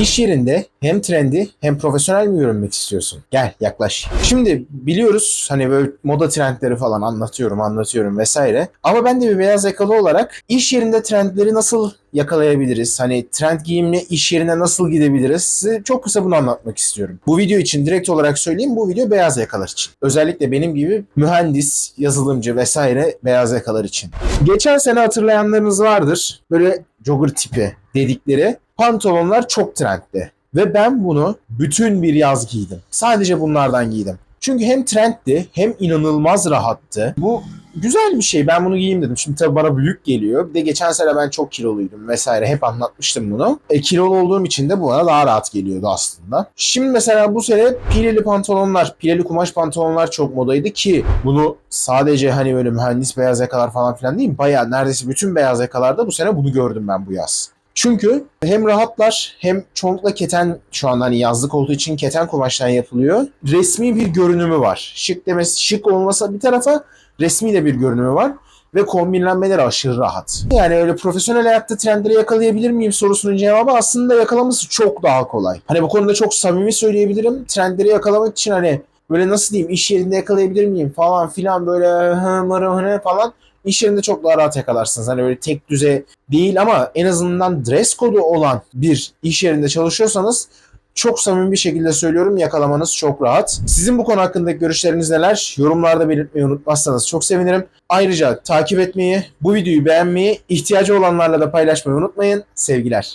İş yerinde hem trendi hem profesyonel mi görünmek istiyorsun? Gel yaklaş. Şimdi biliyoruz hani böyle moda trendleri falan anlatıyorum anlatıyorum vesaire. Ama ben de bir beyaz yakalı olarak iş yerinde trendleri nasıl yakalayabiliriz? Hani trend giyimle iş yerine nasıl gidebiliriz? Size çok kısa bunu anlatmak istiyorum. Bu video için direkt olarak söyleyeyim bu video beyaz yakalar için. Özellikle benim gibi mühendis, yazılımcı vesaire beyaz yakalar için. Geçen sene hatırlayanlarınız vardır. Böyle jogger tipi dedikleri pantolonlar çok trendti. Ve ben bunu bütün bir yaz giydim. Sadece bunlardan giydim. Çünkü hem trendti hem inanılmaz rahattı. Bu güzel bir şey. Ben bunu giyeyim dedim. Şimdi tabii bana büyük geliyor. Bir de geçen sene ben çok kiloluydum vesaire. Hep anlatmıştım bunu. E, kilolu olduğum için de bu bana daha rahat geliyordu aslında. Şimdi mesela bu sene pileli pantolonlar, pileli kumaş pantolonlar çok modaydı ki bunu sadece hani böyle mühendis beyaz yakalar falan filan değil. Bayağı neredeyse bütün beyaz yakalarda bu sene bunu gördüm ben bu yaz. Çünkü hem rahatlar hem çoğunlukla keten şu an hani yazlık olduğu için keten kumaştan yapılıyor. Resmi bir görünümü var. Şık demesi şık olmasa bir tarafa resmi de bir görünümü var ve kombinlenmeleri aşırı rahat. Yani öyle profesyonel hayatta trendleri yakalayabilir miyim sorusunun cevabı aslında yakalaması çok daha kolay. Hani bu konuda çok samimi söyleyebilirim. Trendleri yakalamak için hani böyle nasıl diyeyim iş yerinde yakalayabilir miyim falan filan böyle hı mırı hı falan iş yerinde çok daha rahat yakalarsınız. Hani böyle tek düze değil ama en azından dress kodu olan bir iş yerinde çalışıyorsanız çok samimi bir şekilde söylüyorum yakalamanız çok rahat. Sizin bu konu hakkındaki görüşleriniz neler? Yorumlarda belirtmeyi unutmazsanız çok sevinirim. Ayrıca takip etmeyi, bu videoyu beğenmeyi, ihtiyacı olanlarla da paylaşmayı unutmayın. Sevgiler.